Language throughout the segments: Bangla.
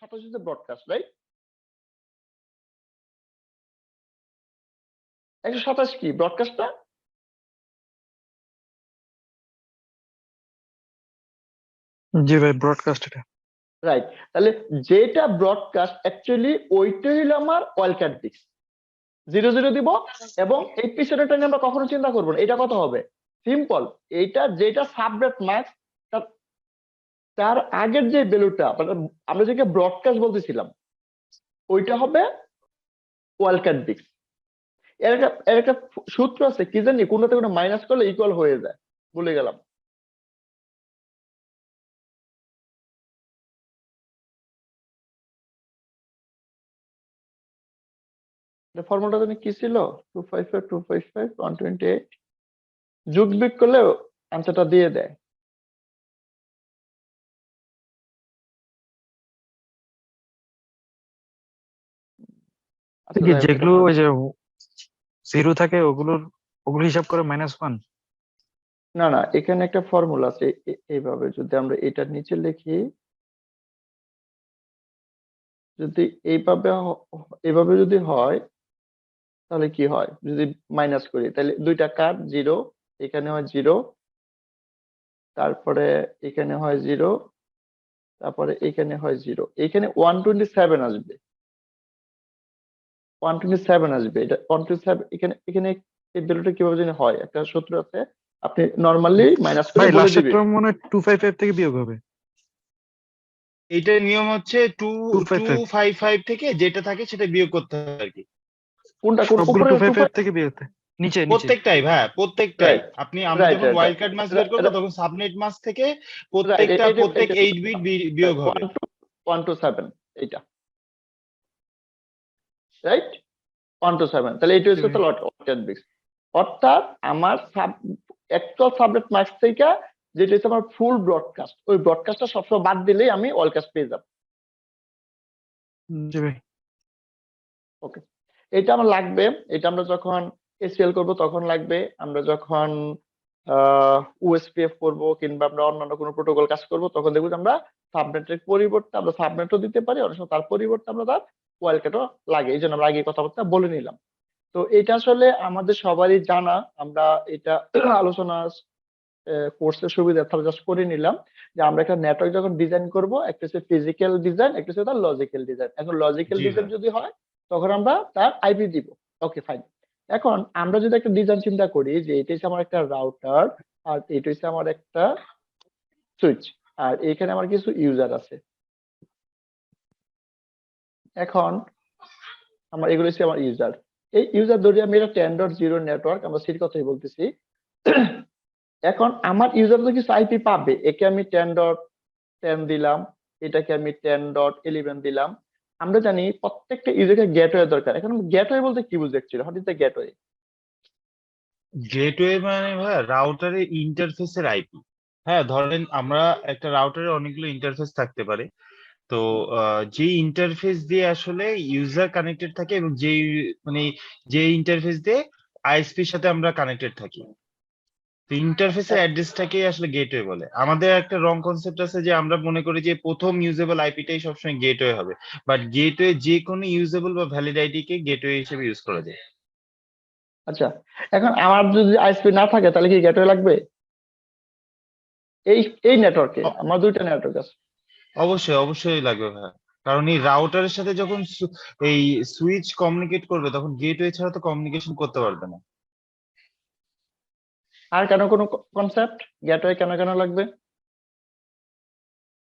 সাতাশ হচ্ছে ব্রডকাস্ট রাইট একশো সাতাশ কি? ব্রডকাস্টটা জি ভাই ব্রডকাস্ট এটা। রাইট তাহলে যেটা ব্রডকাস্ট অ্যাকচুয়ালি ওইটা হলো আমার ওয়াইল্ড ডিস্ক জিরো জিরো দিব এবং এই পিছনেটা নিয়ে আমরা কখনো চিন্তা করব না। এটা কত হবে? সিম্পল এইটা যেটা সাবডেট ম্যাক্স তার আগের যে ভ্যালুটা মানে আমরা যেটা ব্রডকাস্ট বলতেছিলাম, ওইটা হবে কার্ড ডিস্ক এর একটা এর একটা সূত্র আছে, কি জানি, কোনটাতে কোনো মাইনাস করলে ইকুয়াল হয়ে যায়, ভুলে গেলাম। ফর্মুলাটা জানি কি ছিল? Two five five two five five one twenty eight যুগ বিগ করলে অ্যান্সারটা দিয়ে দেয়। যেগুলো ওই যে জিরো থাকে ওগুলোর ওগুলো হিসাব করে মাইনাস ওয়ান না না এখানে একটা ফর্মুলা আছে এইভাবে যদি আমরা এটার নিচে লিখি যদি এইভাবে এইভাবে যদি হয় তাহলে কি হয়? যদি মাইনাস করি তাহলে দুইটা কাট জিরো এখানে হয় জিরো তারপরে এখানে হয় জিরো তারপরে এখানে হয় জিরো এখানে ওয়ান টোয়েন্টি সেভেন আসবে। ওয়ান টোয়েন্টি সেভেন আসবে। এটা ওয়ান টোয়েন্টি সেভেন এখানে এখানে এই ভ্যালুটা কীভাবে জানি হয়? একটা সূত্র আছে। আপনি নর্মালি মাইনাস করে বলে দিবেন। টার্ম মনে হয় টু ফাইভ ফাইভ থেকে বিয়োগ হবে। এইটার নিয়ম হচ্ছে টু 255 টু ফাইভ ফাইভ থেকে যেটা থাকে সেটা বিয়োগ করতে হবে আর কি। কোনটা কোন উপরে টু ফাইভ 255 ফাইভ থেকে বিয়োগ হবে। নিচে নিচে। প্রত্যেকটাই হ্যাঁ প্রত্যেকটাই। আপনি আমরা যখন ওয়াইল্ড কার্ড মাস বের করব তখন সাবনেট মাস থেকে প্রত্যেকটা প্রত্যেক এইট বিট বিয়োগ হবে। টু ওয়ান টু সেভেন এইটা। রাইট ওয়ান টু সেভেন তাহলে এইটা হচ্ছে। তাহলে অর্থাৎ আমার সাব অ্যাকচুয়াল সাবজেক্ট মার্কস থেকে যেটা হচ্ছে আমার ফুল ব্রডকাস্ট ওই ব্রডকাস্টটা সবসময় বাদ দিলেই আমি অল কাস্ট পেয়ে যাব। ভাই। এটা আমার লাগবে এটা আমরা যখন এসিএল করব তখন লাগবে আমরা যখন ওএসপিএফ করব কিংবা আমরা অন্যান্য কোনো প্রোটোকল কাজ করব তখন দেখব যে আমরা সাবনেটের পরিবর্তে আমরা সাবনেটও দিতে পারি অনেক সময় তার পরিবর্তে আমরা তার ওয়াইল্ডকাটও লাগে এই জন্য আমরা আগে কথাবার্তা বলে নিলাম। তো এটা আসলে আমাদের সবারই জানা আমরা এটা আলোচনা কোর্সের সুবিধা তাহলে জাস্ট করে নিলাম যে আমরা একটা নেটওয়ার্ক যখন ডিজাইন করব একটা হচ্ছে ফিজিক্যাল ডিজাইন একটা হচ্ছে তার লজিক্যাল ডিজাইন এখন লজিক্যাল ডিজাইন। যদি হয় তখন আমরা তার আইপি দিব। ওকে ফাইন এখন আমরা যদি একটা ডিজাইন চিন্তা করি যে এটা হচ্ছে আমার একটা রাউটার আর এটা হচ্ছে আমার একটা সুইচ আর এখানে আমার কিছু ইউজার আছে। এখন আমার এগুলো হচ্ছে আমার ইউজার এই ইউজার ধরি আমি এটা টেন ডট জিরো নেটওয়ার্ক আমরা সির কথাই বলতেছি। এখন আমার ইউজার তো কিছু আইপি পাবে, একে আমি টেন ডট টেন দিলাম, এটাকে আমি টেন ডট ইলেভেন দিলাম। আমরা জানি প্রত্যেকটা ইউজারকে গেটওয়ে দরকার। এখন গেটওয়ে বলতে কি বুঝতে ছিল what is the gateway gateway মানে ভাই রাউটারের ইন্টারফেসের আইপি হ্যাঁ ধরেন আমরা একটা রাউটারে অনেকগুলো ইন্টারফেস থাকতে পারে। তো যে ইন্টারফেস দিয়ে আসলে ইউজার কানেক্টেড থাকে এবং যে মানে যে ইন্টারফেস দিয়ে আইএসপির সাথে আমরা কানেক্টেড থাকি। তো ইন্টারফেসের অ্যাড্রেসটাকে আসলে গেটওয়ে বলে। আমাদের একটা রং কনসেপ্ট আছে যে আমরা মনে করি যে প্রথম ইউজেবল আইপিটাই সবসময় গেটওয়ে হবে। বাট গেটওয়ে যে কোনো ইউজেবল বা ভ্যালিড আইডিকে গেটওয়ে হিসেবে ইউজ করা যায়। আচ্ছা এখন আমার যদি আইএসপি না থাকে তাহলে কি গেটওয়ে লাগবে? এই এই নেটওয়ার্কে আমার দুইটা নেটওয়ার্ক আছে। অবশ্যই অবশ্যই লাগবে ভাই কারণ এই রাউটারের সাথে যখন সু- এই সুইচ কমিউনিকেট করবে তখন গেটওয়ে ছাড়া তো কমিউনিকেশন করতে পারবে না। আর কেন কোনো কনসেপ্ট গেটওয়ে কেন কেন লাগবে?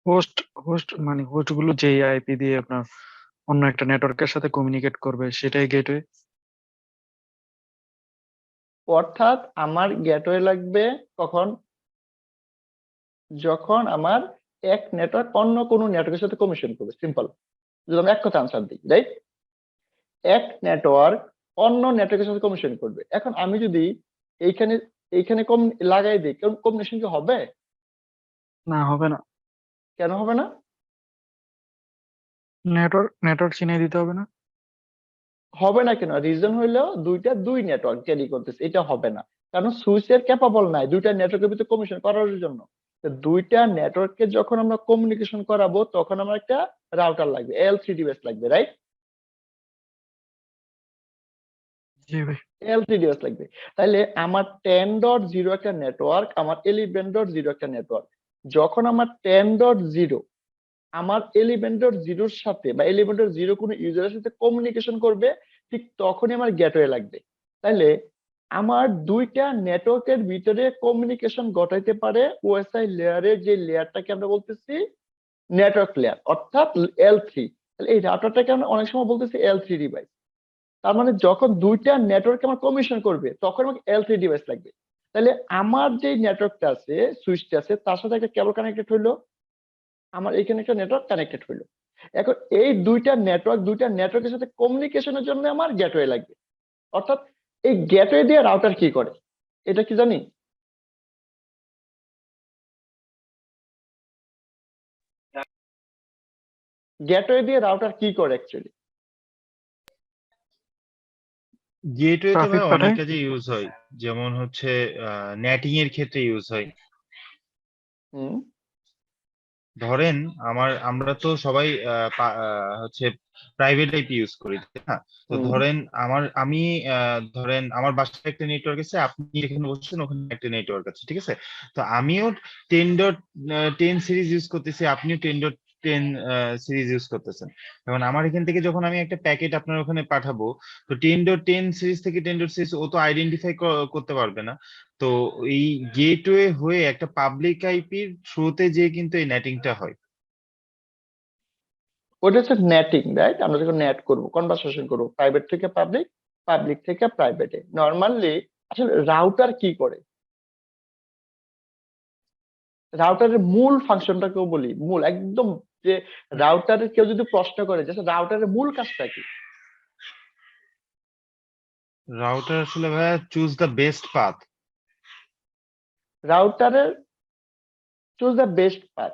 হোস্ট হোস্ট মানে হোস্টগুলো যে আইপি দিয়ে আপনার অন্য একটা নেটওয়ার্কের সাথে কমিউনিকেট করবে সেটাই গেটওয়ে অর্থাৎ আমার গেটওয়ে লাগবে কখন? যখন আমার এক নেটওয়ার্ক অন্য কোনো নেটওয়ার্কের সাথে কমিশন করবে সিম্পল যদি আমি এক কথা আনসার দিই রাইট এক নেটওয়ার্ক অন্য নেটওয়ার্কের সাথে কমিশন করবে। এখন আমি যদি এইখানে এইখানে কম লাগাই দিই কম্বিনেশন কি হবে? না হবে না। কেন হবে না? নেটওয়ার্ক নেটওয়ার্ক চিনিয়ে দিতে হবে না। হবে না কেন? রিজন হইলেও দুইটা দুই নেটওয়ার্ক ক্যারি করতেছে এটা হবে না। কারণ সুইচের ক্যাপাবল নাই দুইটা নেটওয়ার্কের ভিতরে কমিশন করার জন্য। দুইটা নেটওয়ার্ককে যখন আমরা কমিউনিকেশন করাবো তখন আমার একটা রাউটার লাগবে এল থ্রি ডিভাইস লাগবে রাইট এল থ্রি ডিভাইস লাগবে। তাহলে আমার টেন ডট জিরো একটা নেটওয়ার্ক আমার ইলেভেন ডট জিরো একটা নেটওয়ার্ক যখন আমার টেন ডট জিরো আমার ইলেভেন ডট জিরোর সাথে বা ইলেভেন ডট জিরো কোনো ইউজারের সাথে কমিউনিকেশন করবে ঠিক তখনই আমার গেটওয়ে লাগবে। তাহলে আমার দুইটা নেটওয়ার্কের ভিতরে কমিউনিকেশন ঘটাইতে পারে ওএসআই লেয়ারের যে লেয়ারটাকে আমরা বলতেছি নেটওয়ার্ক লেয়ার অর্থাৎ এল থ্রি তাহলে এই রাউটারটাকে আমরা অনেক সময় বলতেছি এল থ্রি ডিভাইস তার মানে যখন দুইটা নেটওয়ার্ক আমার কমিশন করবে, তখন আমাকে এল থ্রি ডিভাইস লাগবে। তাহলে আমার যে নেটওয়ার্কটা আছে সুইচটা আছে, তার সাথে একটা কেবল কানেক্টেড হইল, আমার এখানে একটা নেটওয়ার্ক কানেক্টেড হইল। এখন এই দুইটা নেটওয়ার্ক দুইটা নেটওয়ার্কের সাথে কমিউনিকেশনের জন্য আমার গেটওয়ে লাগবে। অর্থাৎ এই গেটওয়ে দিয়ে রাউটার কি করে? এটা কি জানি? গেটওয়ে দিয়ে রাউটার কি করে অ্যাকচুয়ালি গেটওয়ে তো অনেক কাজে ইউজ হয়। যেমন হচ্ছে নেটিং এর ক্ষেত্রে ইউজ হয়। হুম। ধরেন আমার আমরা তো সবাই হচ্ছে প্রাইভেট আইপি ইউজ করি হ্যাঁ না? তো ধরেন আমার আমি আহ, ধরেন আমার বাসায় একটা নেটওয়ার্ক আছে আপনি এখানে বসছেন ওখানে একটা নেটওয়ার্ক আছে ঠিক আছে? তো আমিও ten dot ten series use করতেছি আপনিও ten dot ten series use করতেছেন। এখন আমার এখান থেকে যখন আমি একটা প্যাকেট আপনার ওখানে পাঠাবো, তো টেন ডট টেন সিরিজ থেকে টেন ডট সিরিজ ও তো আইডেন্টিফাই করতে পারবে না। তো এই গেটওয়ে হয়ে একটা পাবলিক আইপির থ্রুতে যে কিন্তু এই নেটিংটা হয়। ওটা হচ্ছে নেটিং রাইট আমরা যখন নেট করব কনভারসেশন করব প্রাইভেট থেকে পাবলিক পাবলিক থেকে প্রাইভেটে নর্মালি আসলে রাউটার কি করে? রাউটারের মূল ফাংশনটাকেও বলি, মূল, একদম যে রাউটারের কেউ যদি প্রশ্ন করে যে রাউটারের মূল কাজটা কি? রাউটার আসলে ভাইয়া চুজ দ্য বেস্ট পাথ রাউটারের চুজ দ্য বেস্ট পাথ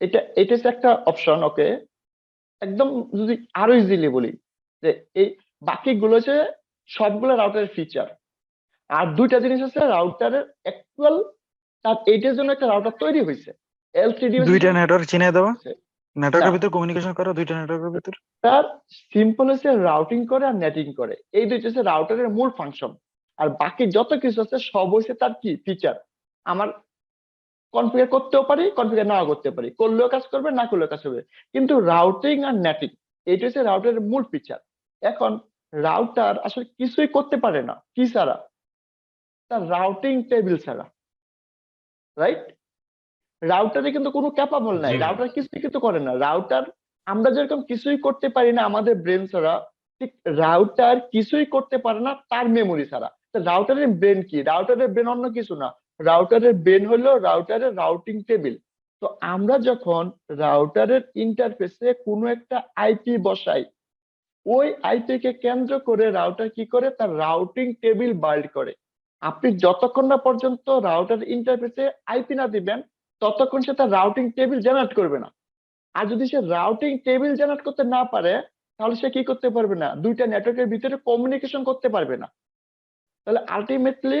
এটা এটা হচ্ছে একটা অপশন ওকে একদম যদি আরও ইজিলি বলি যে এই বাকিগুলো হচ্ছে সবগুলো রাউটারের ফিচার আর দুইটা জিনিস আছে রাউটারের অ্যাকচুয়াল তার এইটার জন্য একটা রাউটার তৈরি হয়েছে। এলসিডি দুইটা নেটওয়ার্ক চিনে দেওয়া। নেটওয়ার্কের। ভিতরে কমিউনিকেশন করা দুইটা নেটওয়ার্কের ভিতরে? তার সিম্পল হচ্ছে রাউটিং করে আর নেটিং করে। এই দুইটা হচ্ছে রাউটারের মূল ফাংশন আর বাকি যত কিছু আছে সব হচ্ছে তার কি? ফিচার আমার কনফিগার করতেও পারি কনফিগার নাও করতে পারি। করলেও কাজ করবে না করলেও কাজ করবে। কিন্তু রাউটিং আর নেটিং এইটা হচ্ছে রাউটারের মূল ফিচার এখন রাউটার আসলে কিছুই করতে পারে না। কি ছাড়া? তার রাউটিং টেবিল ছাড়া। রাইট রাউটারে কিন্তু কোনো ক্যাপাবল নাই। রাউটার কিছুই কিন্তু করে না। রাউটার আমরা যেরকম কিছুই করতে পারি না আমাদের ব্রেন ছাড়া ঠিক রাউটার কিছুই করতে পারে না তার মেমোরি ছাড়া। রাউটারের ব্রেন কি? রাউটারের ব্রেন অন্য কিছু না। রাউটারের ব্রেন হলো রাউটারের রাউটিং টেবিল তো আমরা যখন রাউটারের ইন্টারফেসে কোনো একটা আইপি বসাই ওই আইপি কে কেন্দ্র করে রাউটার কি করে? তার রাউটিং টেবিল বাল্ড করে। আপনি যতক্ষণ না পর্যন্ত রাউটার ইন্টারফেসে আইপি না দিবেন ততক্ষণ সে তার রাউটিং টেবিল জেনারেট করবে না। আর যদি সে রাউটিং টেবিল জেনারেট করতে না পারে, তাহলে সে কি করতে পারবে না? দুইটা নেটওয়ার্কের ভিতরে কমিউনিকেশন করতে পারবে না। তাহলে আলটিমেটলি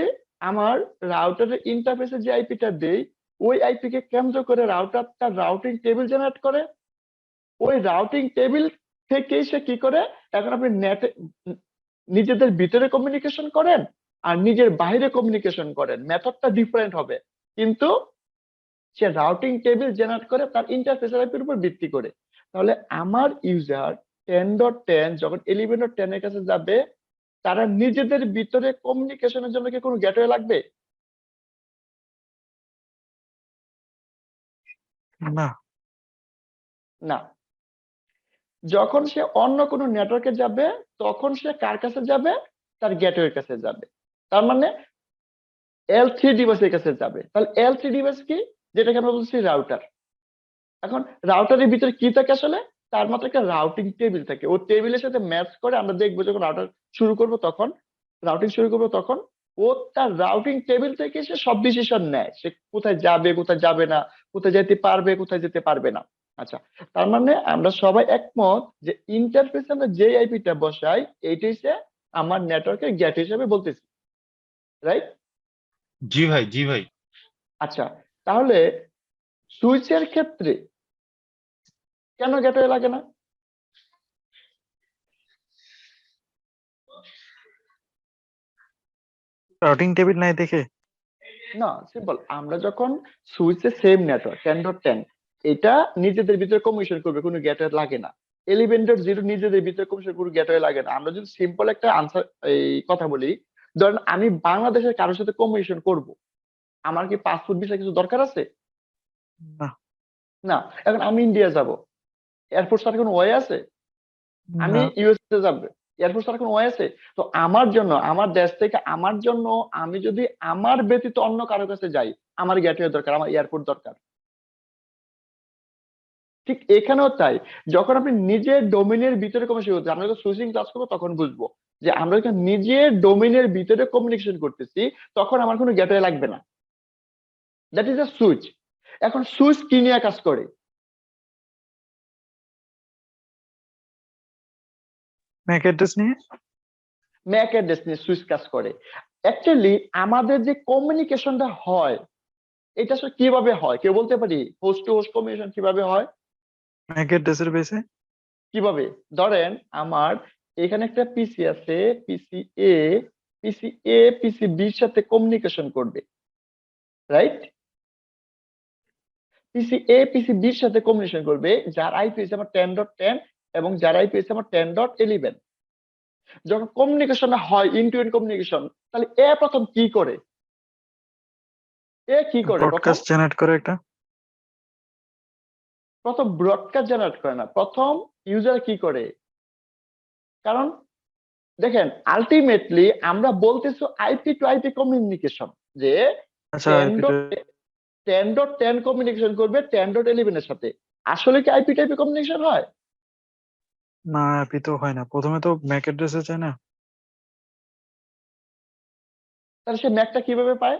আমার রাউটারের ইন্টারফেসে যে আইপিটা দেই, ওই আইপি কে কেন্দ্র করে রাউটার তার রাউটিং টেবিল জেনারেট করে। ওই রাউটিং টেবিল থেকেই সে কি করে? এখন আপনি নেট নিজেদের ভিতরে কমিউনিকেশন করেন আর নিজের বাইরে কমিউনিকেশন করেন। মেথডটা ডিফারেন্ট হবে। কিন্তু সে রাউটিং টেবিল জেনারেট করে তার ইন্টারফেস আইপির উপর ভিত্তি করে। তাহলে আমার ইউজার টেন ডট টেন যখন ইলেভেন ডট টেন এর কাছে যাবে তারা নিজেদের ভিতরে কমিউনিকেশনের জন্য কি কোনো গেটওয়ে লাগবে? না। না। যখন সে অন্য কোনো নেটওয়ার্কে যাবে তখন সে কার কাছে যাবে? তার গেটওয়ের কাছে যাবে। তার মানে এল থ্রি ডিভাইসের কাছে যাবে। তাহলে এল থ্রি ডিভাইস কি? যেটাকে আমরা বলছি রাউটার এখন রাউটারের ভিতরে কি থাকে আসলে? তার মাত্র একটা রাউটিং টেবিল থাকে। ও টেবিলের সাথে ম্যাচ করে আমরা দেখব যখন রাউটার শুরু করব তখন রাউটিং শুরু করব তখন ও তার রাউটিং টেবিল থেকে সে সব ডিসিশন নেয়। সে কোথায় যাবে কোথায় যাবে না কোথায় যেতে পারবে কোথায় যেতে পারবে না। আচ্ছা তার মানে আমরা সবাই একমত যে ইন্টারফেসে আমরা যে আইপিটা বসাই এইটা সে আমার নেটওয়ার্কের গেট হিসেবে বলতেছি। রাইট জি ভাই জি ভাই। আচ্ছা তাহলে সুইচের ক্ষেত্রে কেন গেটওয়ে লাগে না? রাউটিং টেবিল নাই দেখে? না সিম্পল আমরা যখন সুইচে same network ten dot ten এটা নিজেদের ভিতরে কমিশন করবে কোনো গেটওয়ে লাগে না। ইলেভেন ডট জিরো নিজেদের ভিতরে কমিশন কোনো গেটওয়ে লাগে না। আমরা যদি সিম্পল একটা আনসার এই কথা বলি ধরেন আমি বাংলাদেশের কারোর সাথে কমিশন করব। আমার কি পাসপোর্ট ভিসা কিছু দরকার আছে? না। এখন আমি ইন্ডিয়া যাব। এয়ারপোর্ট ছাড়া কোনো ওয়ে আছে? আমি ইউএসএ যাব। এয়ারপোর্ট ছাড়া কোনো ওয়ে আছে? তো আমার জন্য আমার দেশ থেকে আমার জন্য আমি যদি আমার ব্যতীত অন্য কারও কাছে যাই আমার গেটওয়ে দরকার আমার এয়ারপোর্ট দরকার। ঠিক এখানেও তাই। যখন আপনি নিজের ডোমেনের ভিতরে কমিউনিকেশন করতে আমরা যখন সুইচিং ক্লাস করব তখন বুঝব যে আমরা যখন নিজের ডোমেনের ভিতরে কমিউনিকেশন করতেছি তখন আমার কোনো গেটওয়ে লাগবে না। দ্যাট ইজ আ সুইচ এখন সুইচ কি নিয়ে কাজ করে? ম্যাক অ্যাড্রেস নিয়ে? ম্যাক অ্যাড্রেস নিয়ে সুইচ কাজ করে। অ্যাকচুয়ালি আমাদের যে কমিউনিকেশনটা হয় এটা আসলে কীভাবে হয়? কেউ বলতে পারি? হোস্ট টু হোস্ট কমিউনিকেশন কীভাবে হয়? ম্যাক অ্যাড্রেসের বেসে কীভাবে? ধরেন আমার এখানে একটা পিসি আছে পিসি এ পিসি এ পিসি বির সাথে কমিউনিকেশন করবে। রাইট পিসি এ পিসি বির সাথে কমিউনিকেশন করবে যার আইপি হচ্ছে আমার টেন ডট টেন এবং যার আইপি হচ্ছে আমার টেন ডট ইলেভেন যখন কমিউনিকেশন হয় ইন টু ইন কমিউনিকেশন তাহলে এ প্রথম কি করে? এ কি করে? ব্রডকাস্ট জেনারেট করে একটা প্রথম ব্রডকাস্ট জেনারেট করে না প্রথম ইউজার কি করে? কারণ দেখেন আলটিমেটলি আমরা বলতেছি আইপি টু আইপি কমিউনিকেশন যে আচ্ছা টেন ডট টেন কমিউনিকেশন করবে টেন ডট ইলেভেনের সাথে। আসলে কি আইপি টাইপি কমিউনিকেশন হয়? না অ্যাপি তো হয় না। প্রথমে তো ম্যাক অ্যাড্রেসে চায় না। তাহলে সে ম্যাকটা কীভাবে পায়?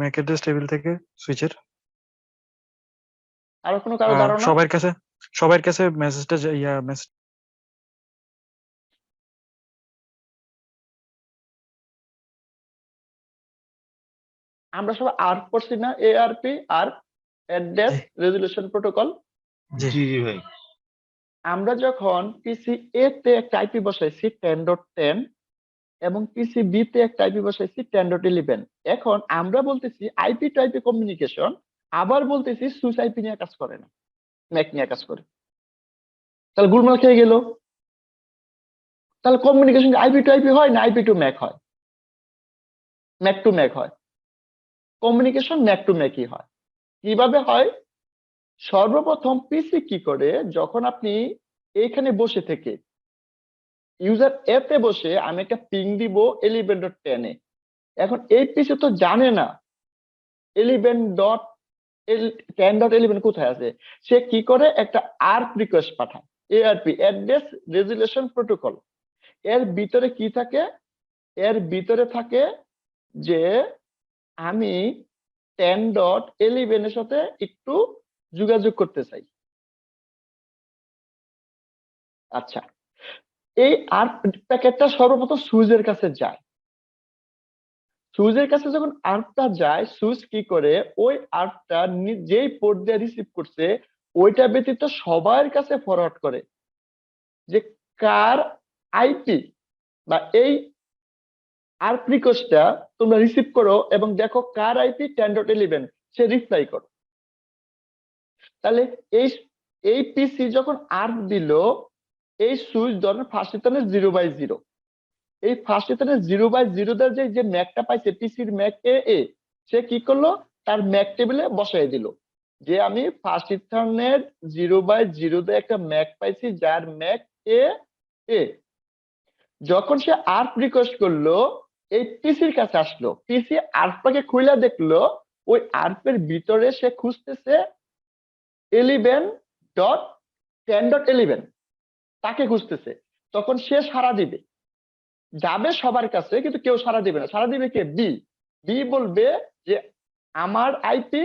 ম্যাক অ্যাড্রেস টেবিল থেকে সুইচের আরও কোনো কারও ধারণা? সবার কাছে সবার কাছে মেসেজটা ইয়া মেসেজ আমরা সবাই আর্প পড়ছি না এআরপি আর অ্যাড্রেস রেজুলেশন প্রোটোকল জি। জি জি ভাই। আমরা যখন পিসি এ তে একটা আইপি বসাইছি টেন ডট টেন এবং পিসি বি তে একটা আইপি বসাইছি টেন ডট ইলেভেন এখন আমরা বলতেছি আইপি টু আইপি কমিউনিকেশন আবার বলতেছি সুইচ আইপি নিয়ে কাজ করে না ম্যাক নিয়ে কাজ করে। তাহলে গুলমাল খেয়ে গেল। তাহলে কমিউনিকেশন আইপি টু আইপি হয় না আইপি টু ম্যাক হয়? ম্যাক টু ম্যাক হয়। কমিউনিকেশন ম্যাক টু ম্যাকই হয়। কীভাবে হয়? সর্বপ্রথম পিসি কি করে? যখন আপনি এইখানে বসে থেকে ইউজার এতে বসে আমি একটা পিং দিব এলিভেন ডট টেনে এখন এই পিসি তো জানে না eleven dot ten dot eleven কোথায় আছে। সে কি করে? একটা আর্প রিকোয়েস্ট পাঠায়। এআরপি অ্যাড্রেস রেজুলেশন প্রোটোকল এর ভিতরে কি থাকে? এর ভিতরে থাকে যে আমি টেন ডট এলিভেনের সাথে একটু যোগাযোগ করতে চাই। আচ্ছা এই আর্প প্যাকেটটা সর্বপ্রথম সুইজের কাছে যায়। সুইজের কাছে যখন আর্পটা যায় সুইজ কি করে? ওই আর্পটা যেই পোর্ট দিয়ে রিসিভ করছে, ওইটা ব্যতীত সবার কাছে ফরওয়ার্ড করে যে কার আইপি বা এই আর্প রিকোয়েস্টটা তোমরা রিসিভ করো এবং দেখো কার আইপি টেন ডট ইলেভেন সে রিপ্লাই করো। তাহলে এই এই পিসি যখন আর্প দিল, এই সুইচ ধরেন ফার্স্ট ইথানের জিরো বাই জিরো এই ফার্স্ট ইথানের জিরো বাই জিরো যে যে ম্যাকটা পাইছে পিসির ম্যাক এ এ সে কি করল? তার ম্যাক টেবিলে বসাই দিল। যে আমি ফার্স্ট ইথানের জিরো বাই জিরোতে একটা ম্যাক পাইছি, যার ম্যাক এ এ যখন সে আর্প রিকোয়েস্ট করল এই পিসির কাছে আসলো। পিসি আর্পটাকে খুলে দেখল, ওই আর্পের ভিতরে সে খুঁজতেছে eleven dot ten dot eleven তাকে খুঁজতেছে। তখন সে সারা দিবে। যাবে সবার কাছে, কিন্তু কেউ সারা দিবে না। সারা দিবে কে? বি বি বলবে যে, আমার আইপি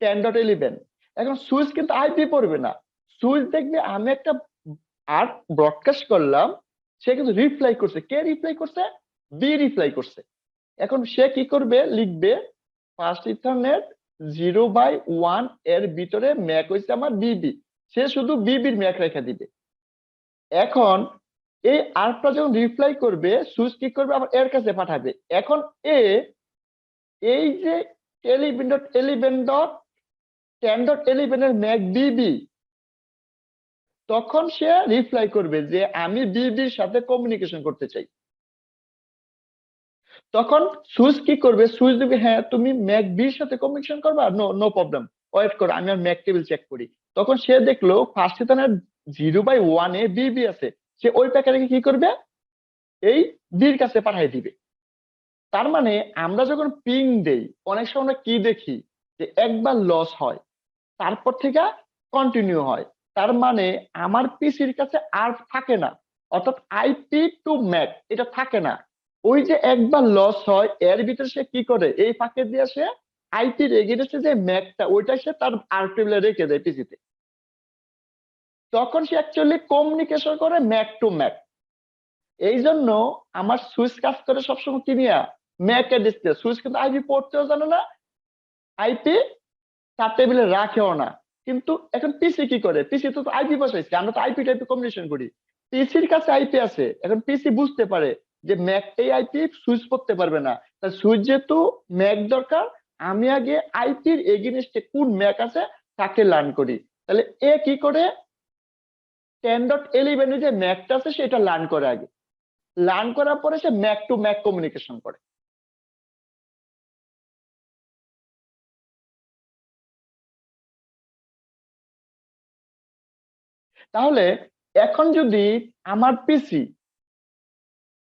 টেন ডট ইলেভেন এখন সুইচ কিন্তু আইপি পড়বে না। সুইচ দেখবে আমি একটা আর ব্রডকাস্ট করলাম, সে কিন্তু রিপ্লাই করছে। কে রিপ্লাই করছে? বি রিপ্লাই করছে। এখন সে কি করবে? লিখবে ফার্স্ট ইথারনেট জিরো বাই ওয়ানের ভিতরে ম্যাক হয়েছে আমার বিবি সে শুধু বিবির ম্যাক রেখে দিবে। এখন এই আরটা যখন রিপ্লাই করবে, সুইচ কি করবে? আবার এর কাছে পাঠাবে। এখন এ, এই যে eleven dot eleven dot ten dot এলিভেনের MAC বিবি তখন সে রিপ্লাই করবে যে আমি বিবির সাথে কমিউনিকেশন করতে চাই। তখন সুইচ কি করবে? সুইচ দিবে হ্যাঁ তুমি ম্যাক বির সাথে কমিউনিকেশন করবা? নো নো প্রবলেম ওয়েট করো, আমি আর ম্যাক টেবিল চেক করি। তখন সে দেখল ফার্স্ট তানের জিরো বাই ওয়ানে বিবি আছে। সে ওই প্যাকেটকে কি করবে? এই বির কাছে পাঠিয়ে দিবে। তার মানে আমরা যখন পিং দেই, অনেক সময় আমরা কি দেখি? যে একবার লস হয়, তারপর থেকে কন্টিনিউ হয়। তার মানে আমার পিসির কাছে আর থাকে না। অর্থাৎ আইপি টু ম্যাক এটা থাকে না। ওই যে একবার লস হয়, এর ভিতরে সে কি করে? এই ফাঁকে দিয়ে সে আইপির এগেনস্টে যে ম্যাকটা ওইটা সে তার আর টেবিলে রেখে দেয় পিসিতে তখন সে অ্যাকচুয়ালি কমিউনিকেশন করে ম্যাক টু ম্যাক এই জন্য আমার সুইচ কাজ করে সবসময় কি নিয়ে ম্যাক ডিসপ্লে সুইচ কিন্তু আইপি পড়তেও জানে না আইপি তার টেবিলে রাখেও না। কিন্তু এখন পিসি কি করে? পিসি তো আইপি বসাইছে, আমরা তো আইপি টাইপি কমিউনিকেশন করি। পিসির কাছে আইপি আছে, এখন পিসি বুঝতে পারে যে ম্যাক এই আইপি সুইচ করতে পারবে না। তা সুইচ যেহেতু ম্যাক দরকার, আমি আগে আইপির এগেনস্টে কোন ম্যাক আছে তাকে লার্ন করি। তাহলে এ কি করে? টেন ডট এলিভেনে যে ম্যাকটা আছে সেটা লার্ন করে আগে। লার্ন করার পরে সে ম্যাক টু ম্যাক কমিউনিকেশন করে। তাহলে এখন যদি আমার পিসি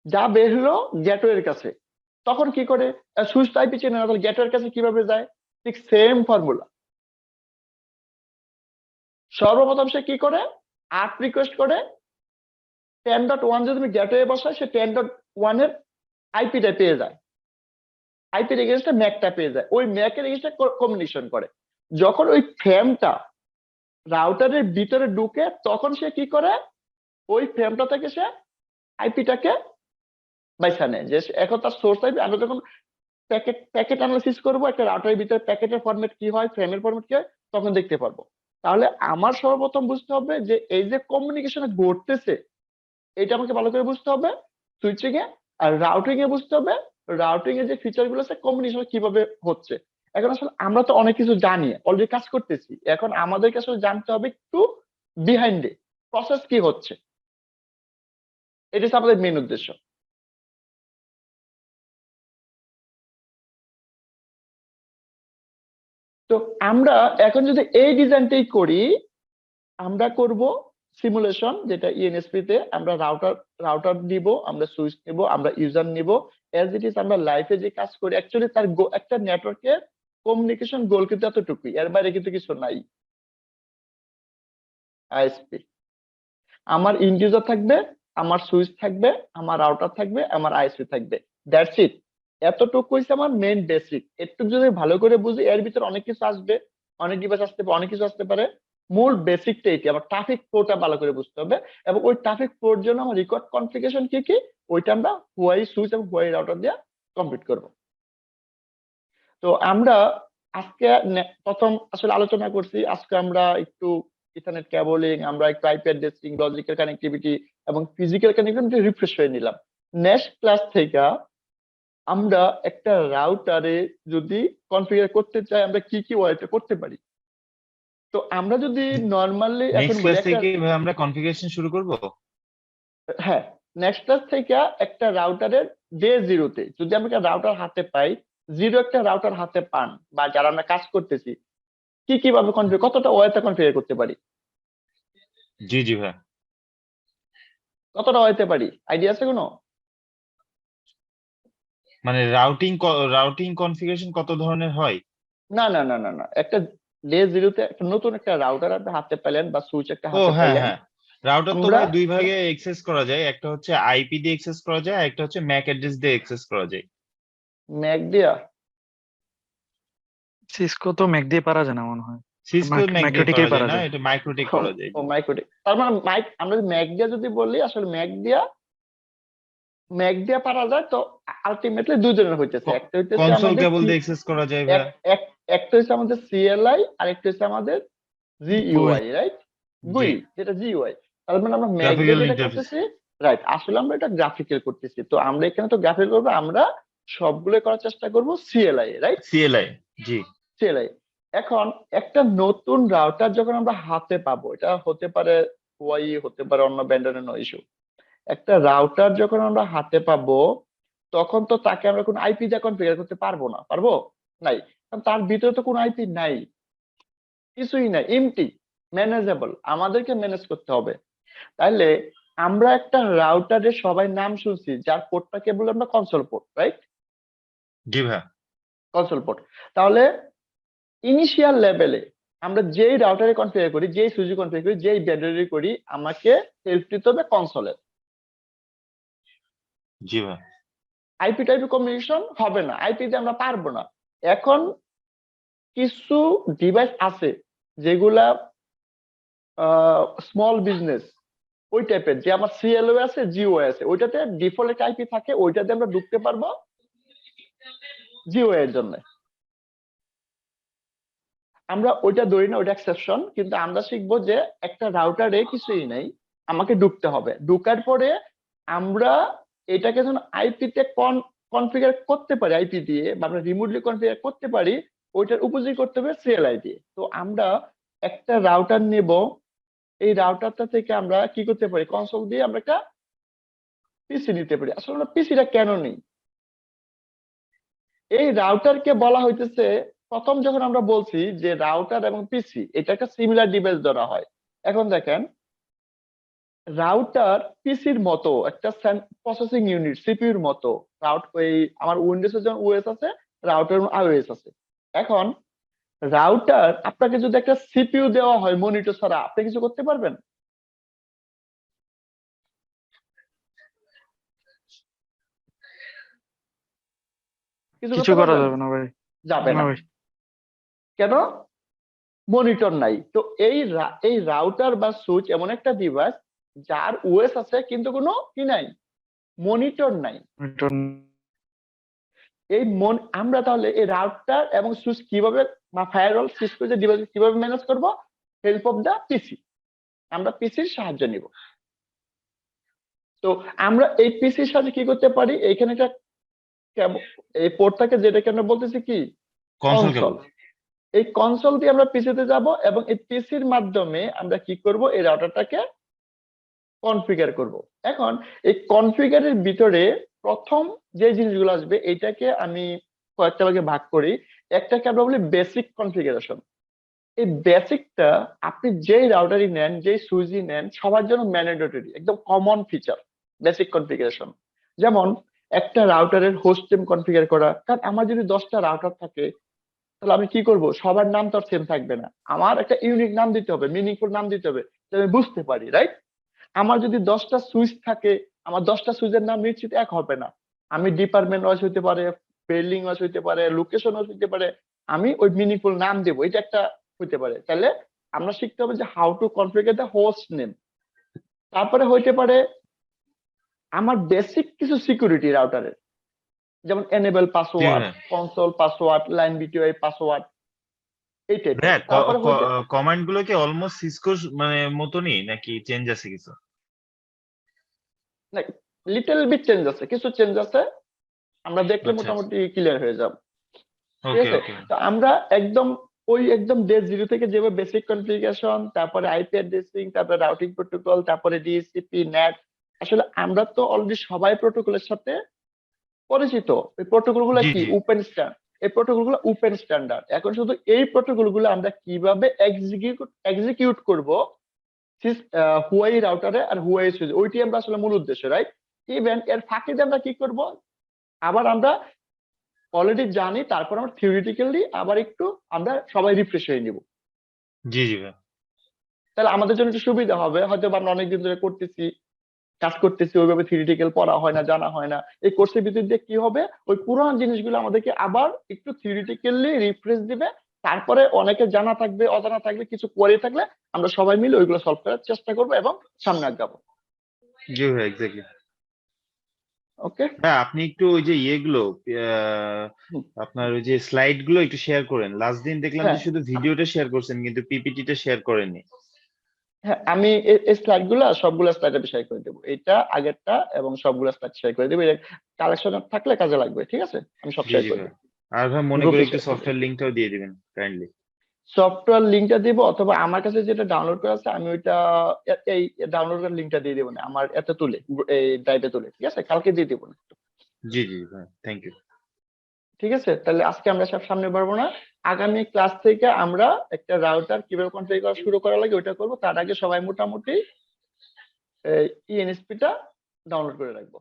যা বের হলো গেটওয়ের কাছে। তখন কি করে? সুইচ টাইপি চেনে না, তাহলে গেটওয়ের কাছে কীভাবে যায়? ঠিক সেম ফর্মুলা সর্বপ্রথম সে কি করে? আট রিকোয়েস্ট করে। টেন ডট ওয়ান যদি তুমি গেটওয়ে বসায়, সে টেন ডট ওয়ানের আইপিটা পেয়ে যায়। আইপির এগেনস্টে ম্যাকটা পেয়ে যায়। ওই ম্যাকের এগেনস্টে কমিউনিকেশন করে। যখন ওই ফ্রেমটা রাউটারের ভিতরে ঢুকে, তখন সে কি করে? ওই ফ্রেমটা থেকে সে আইপিটাকে বাইসা নেয় যে এখন তার সোর্স আইপি আমরা যখন প্যাকেট প্যাকেট অ্যানালিসিস করব, একটা রাউটারের ভিতরে প্যাকেটের ফরম্যাট কি হয় ফ্রেমের ফরম্যাট কি হয়, তখন দেখতে পারব। তাহলে আমার সর্বপ্রথম বুঝতে হবে যে এই যে কমিউনিকেশন ঘটতেছে, এটা আমাকে ভালো করে বুঝতে হবে। সুইচিং এ আর রাউটিং এ বুঝতে হবে রাউটিং এর যে ফিচারগুলো আছে কমিউনিকেশন কীভাবে হচ্ছে। এখন আসলে আমরা তো অনেক কিছু জানি অলরেডি কাজ করতেছি। এখন আমাদেরকে আসলে জানতে হবে একটু বিহাইন্ডে প্রসেস কি হচ্ছে? এটা হচ্ছে আমাদের মেন উদ্দেশ্য। তো আমরা এখন যদি এই ডিজাইনটাই করি, আমরা করব সিমুলেশন যেটা ইএনএসপি তে আমরা রাউটার রাউটার নিব, আমরা সুইচ নিব, আমরা ইউজার নিব। এজ ইট ইজ আমরা লাইফে যে কাজ করি অ্যাকচুয়ালি তার একটা নেটওয়ার্কের কমিউনিকেশন গোল কিন্তু এতটুকুই, এর বাইরে কিন্তু কিছু নাই। আইএসপি আমার ইন্ডিউজার থাকবে, আমার সুইচ থাকবে, আমার রাউটার থাকবে, আমার আইএসপি থাকবে। দ্যাটস ইট এতটুকু হচ্ছে আমার মেইন বেসিক একটু যদি ভালো করে বুঝি, এর ভিতরে অনেক কিছু আসবে, অনেক ডিভাইস আসতে পারে, অনেক কিছু আসতে পারে। মূল বেসিকটা এটি, আমার ট্রাফিক ফ্লোটা ভালো করে বুঝতে হবে। এবং ওই ট্রাফিক ফ্লোর জন্য আমার রেকর্ড কনফিগারেশন কি কি, ওইটা আমরা হুয়াই সুইচ এবং হুয়াই রাউটার দিয়ে কমপ্লিট করব। তো আমরা আজকে প্রথম আসলে আলোচনা করছি, আজকে আমরা একটু ইথারনেট কেবলিং আমরা একটু আইপি অ্যাড্রেসিং লজিক্যাল কানেক্টিভিটি এবং ফিজিক্যাল কানেক্টিভিটি রিফ্রেশ হয়ে নিলাম। নেক্সট ক্লাস থেকে আমরা একটা রাউটারে যদি কনফিগার করতে চাই আমরা কি কি ওয়াইতে করতে পারি? তো আমরা যদি নরমালি এখন আমরা কনফিগারেশন শুরু করব? হ্যাঁ নেক্সট ক্লাস থেকে একটা রাউটারের ডে জিরোতে যদি আমরা একটা রাউটার হাতে পাই জিরো একটা রাউটার হাতে পান বা যারা আমরা কাজ করতেছি কি কীভাবে কনফিগার কতটা ওয়েতে কনফিগার করতে পারি? জি জি ভাই। কতটা ওয়েতে পারি? আইডিয়া আছে কোনো? মানে রাউটিং রাউটিং কনফিগারেশন কত ধরনের হয়? না না না না না। একটা ডে জিরোতে একটা নতুন একটা রাউটার আপনি হাতে পেলেন বা সুইচ একটা ও হাতে হ্যাঁ পেলেন। হ্যাঁ। রাউটার তো আমরা- দুই ভাগে এক্সেস করা যায়। একটা হচ্ছে আইপি দিয়ে এক্সেস করা যায় একটা হচ্ছে ম্যাক অ্যাড্রেস দিয়ে এক্সেস করা যায়। ম্যাক দিয়া? সিসকো তো ম্যাক দিয়ে পারা যায় না মনে হয়। সিসকো Mic- ম্যাক দিয়ে Microtik-এ যায় না এটা মাইক্রোটেক করা যায়। ও মাইক্রোটেক তার মানে মাইক আমরা ম্যাক দিয়া যদি বলি আসলে ম্যাক দিয়া ম্যাক দিয়া পারা যায় তো আলটিমেটলি দুই ধরনের হইতেছে একটা হইতেছে কনসোল কেবল দিয়ে এক্সেস করা যায় একটা হচ্ছে আমাদের সিএলআই আর একটা হচ্ছে আমাদের জিইউআই রাইট গুই যেটা জিইউআই তার মানে আমরা ম্যাক interface. করতেছি রাইট আসলে আমরা এটা গ্রাফিক্যাল করতেছি। তো আমরা এখানে তো গ্রাফিক্যাল করব আমরা সবগুলো করার চেষ্টা করব সিএলআই রাইট সিএলআই জি। সিএলআই এখন একটা নতুন রাউটার যখন আমরা হাতে পাবো এটা হতে পারে ওয়াই হতে পারে অন্য ব্যান্ডারের নো ইস্যু একটা রাউটার যখন আমরা হাতে পাবো তখন তো তাকে আমরা কোনো আইপি দিয়ে কনফিগার করতে পারব না পারব? নাই। কারণ তার ভিতরে তো কোনো আইপি নাই। কিছুই নাই এমটি ম্যানেজেবল আমাদেরকে ম্যানেজ করতে হবে। তাহলে আমরা একটা রাউটারের সবাই নাম শুনছি যার পোর্টটাকে বলে আমরা কনসোল পোর্ট রাইট জি ভাইয়া। কনসোল পোর্ট তাহলে ইনিশিয়াল লেভেলে আমরা যেই রাউটারে কনফিগার করি যেই সুইচে কনফিগার করি যেই ব্যাটারি করি আমাকে হেল্প দিতে হবে কনসোলের জি ভাইয়া আইপি টাইপি কমিউনিকেশন হবে না, আইপি দিয়ে আমরা পারব না। এখন কিছু ডিভাইস আছে যেগুলা স্মল বিজনেস ওই টাইপের যে আমার সিএলও আছে জিও আছে, ওইটাতে ডিফল্ট আইপি থাকে, ওইটাতে আমরা ঢুকতে পারব জিও এর জন্য। আমরা ওইটা ধরি না, ওইটা এক্সেপশন কিন্তু আমরা শিখব যে একটা রাউটারে কিছুই নাই, আমাকে ঢুকতে হবে। ঢুকার পরে আমরা এটাকে যখন আইপিতে কনফিগার করতে পারি আইপি দিয়ে বা আমরা রিমোটলি কনফিগার করতে পারি, ওইটার উপযোগী করতে হবে সিএলআই দিয়ে তো আমরা একটা রাউটার নেব, এই রাউটারটা থেকে আমরা কি করতে পারি কনসোল দিয়ে আমরা একটা পিসি নিতে পারি। আসলে আমরা পিসিটা কেন নেই? এই রাউটারকে বলা হইতেছে, প্রথম যখন আমরা বলছি যে রাউটার এবং পিসি এটা একটা সিমিলার ডিভাইস ধরা হয়। এখন দেখেন রাউটার পিসির মতো একটা প্রসেসিং ইউনিট সিপিউর মতো রাউট ওই আমার উইন্ডোজের যেমন ওএস আছে রাউটার আইওএস আছে। এখন রাউটার আপনাকে যদি একটা সিপিইউ দেওয়া হয় মনিটর ছাড়া আপনি কিছু করতে পারবেন? কিছু করা যাবে না ভাই। যাবে না। কেন? মনিটর নাই। তো এই এই রাউটার বা সুইচ এমন একটা ডিভাইস যার ওএস আছে কিন্তু কোনো কি নাই? মনিটর নাই। এই মন আমরা তাহলে এই রাউটার এবং সুইচ কীভাবে বা ফায়ারওয়াল সিস্কো যে ডিভাইস কীভাবে ম্যানেজ করব? হেল্প অফ দা পিসি আমরা পিসির সাহায্য নিব। তো আমরা এই পিসির সাহায্যে কি করতে পারি? এইখানে একটা এই পোর্টটাকে যেটাকে আমরা বলতেছি কি? কনসোল কনসোল এই কনসোল দিয়ে আমরা পিসিতে যাব এবং এই পিসির মাধ্যমে আমরা কি করব? এই রাউটারটাকে কনফিগার করব। এখন এই কনফিগারের ভিতরে প্রথম যে জিনিসগুলো আসবে এটাকে আমি কয়েকটা ভাগে ভাগ করি। একটাকে আমরা বলি বেসিক কনফিগারেশন এই বেসিকটা আপনি যেই রাউটারই নেন, যেই সুইচই নেন, সবার জন্য ম্যান্ডেটরি একদম কমন ফিচার বেসিক কনফিগারেশন যেমন একটা রাউটারের হোস্ট নেম কনফিগার করা। কারণ আমার যদি দশটা রাউটার থাকে, তাহলে আমি কি করব? সবার নাম তো আর সেম থাকবে না। আমার একটা ইউনিক নাম দিতে হবে মিনিংফুল নাম দিতে হবে আমি বুঝতে পারি রাইট আমার যদি দশটা সুইচ থাকে আমার দশটা সুইচের নাম নিশ্চিত এক হবে না। আমি ডিপার্টমেন্ট ওয়াইজ হইতে পারে বিল্ডিং ওয়াইজ হইতে পারে লোকেশন ওয়াইজ হইতে পারে আমি ওই মিনিংফুল নাম দেবো এটা একটা হইতে পারে। তাহলে আমরা শিখতে হবে যে how to configure the host name তারপরে হইতে পারে আমার বেসিক কিছু সিকিউরিটি রাউটারের যেমন enable password. Console password line VTY password এই কমান্ডগুলো কি অলমোস্ট সিসকো মানে মতনই নাকি চেঞ্জ আছে কিছু? লিটল বিট চেঞ্জ আছে কিছু চেঞ্জ আছে আমরা দেখলে আচ্ছা, মোটামুটি ক্লিয়ার হয়ে যাব। ঠিক আছে? তো আমরা একদম ওই একদম ডে জিরো থেকে যেভাবে বেসিক কনফিগারেশন তারপরে আইপি অ্যাড্রেসিং তারপরে রাউটিং প্রোটোকল তারপরে ডিএসসিপি নেট আসলে আমরা তো অলরেডি সবাই প্রোটোকলের সাথে পরিচিত। এই প্রোটোকলগুলো কি। ওপেন স্ট্যান্ড এই প্রোটোকলগুলো ওপেন স্ট্যান্ডার্ড এখন শুধু এই প্রোটোকলগুলো আমরা কীভাবে এক্সিকিউট এক্সিকিউট করব? হুয়াই রাউটারে আর হুয়াই সুইচ ওইটি আমরা আসলে মূল উদ্দেশ্য রাইট ইভেন এর ফাঁকে আমরা কি করব? আবার আমরা অলরেডি জানি তারপর আমরা থিওরিটিক্যালি আবার একটু আমরা সবাই রিফ্রেশ হয়ে নিব। জি জি তাহলে আমাদের জন্য একটু সুবিধা হবে। হয়তো আমরা অনেকদিন ধরে করতেছি কাজ করতেছি ওইভাবে থিওরিটিক্যাল পড়া হয় না জানা হয় না। এই কোর্সের ভিতর দিয়ে কি হবে? ওই পুরান জিনিসগুলো আমাদেরকে আবার একটু থিওরিটিক্যালি রিফ্রেশ দিবে তারপরে অনেকে জানা থাকবে অজানা থাকবে কিছু কোয়ারি থাকলে আমরা সবাই মিলে ওইগুলো সলভ করার চেষ্টা করব এবং সামনে আগাবো। জি ভাই এক্স্যাক্টলি ওকে হ্যাঁ আপনি একটু ওই যে ইয়েগুলো আপনার ওই যে স্লাইডগুলো একটু শেয়ার করেন। লাস্ট দিন দেখলাম যে হ্যাঁ। শুধু ভিডিওটা শেয়ার করছেন কিন্তু পিপিটিটা শেয়ার করেননি। হ্যাঁ আমি এই- স্লাইডগুলা সবগুলা স্লাইড আমি শেয়ার করে দেবো। এটা আগেরটা এবং সবগুলা স্লাইড শেয়ার করে দেবো। কালেকশন থাকলে কাজে লাগবে ঠিক আছে? আমি সব শেয়ার করে দেবো। আর ভাই মনে করে একটু সফটওয়্যার লিঙ্কটাও দিয়ে দিবেন কাইন্ডলি সফটওয়্যার লিঙ্কটা দিব অথবা আমার কাছে যেটা ডাউনলোড করা আছে আমি ওইটা এই ডাউনলোড করার লিঙ্কটা দিয়ে দেবো না আমার এতে তুলে এই ড্রাইভে তুলে ঠিক আছে? কালকে দিয়ে দেবো না। জি জি ভাই থ্যাংক ইউ ঠিক আছে? তাহলে আজকে আমরা সব সামনে পারব না। আগামী ক্লাস থেকে আমরা একটা রাউটার কীভাবে কনফিগার করা শুরু করা লাগে ওইটা করব। তার আগে সবাই মোটামুটি ইএনএসপিটা ডাউনলোড করে রাখব।